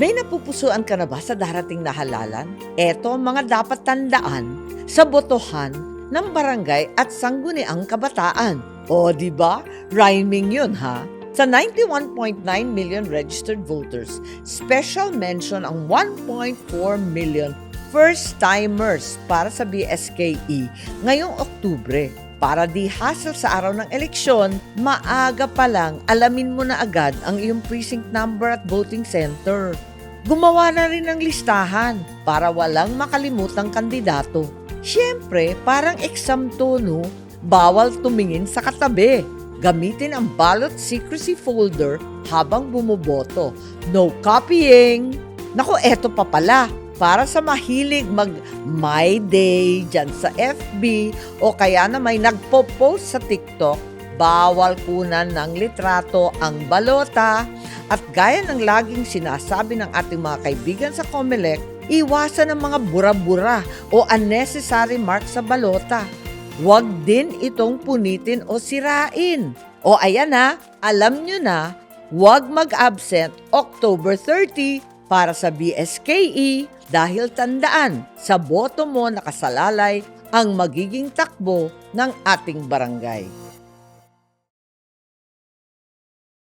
May napupusuan ka na ba sa darating na halalan? Eto ang mga dapat tandaan sa botohan ng barangay at sangguniang kabataan. O, di ba? Rhyming yun, ha? Sa 91.9 million registered voters, special mention ang 1.4 million first-timers para sa BSKE ngayong Oktubre. Para di hassle sa araw ng eleksyon, maaga pa lang alamin mo na agad ang iyong precinct number at voting center. Gumawa na rin ng listahan para walang makalimutang kandidato. Siyempre, parang exam to, no? Bawal tumingin sa katabi. Gamitin ang ballot secrecy folder habang bumoboto. No copying! Naku, eto pa pala. Para sa mahilig mag My Day dyan sa FB o kaya na may nagpo-post sa TikTok, bawal kunan ng litrato ang balota at gaya ng laging sinasabi ng ating mga kaibigan sa Comelec, iwasan ang mga bura-bura o unnecessary mark sa balota. Huwag din itong punitin o sirain. O ayan na, alam nyo na, huwag mag-absent October 30 para sa BSKE dahil tandaan, sa boto mo nakasalalay ang magiging takbo ng ating barangay.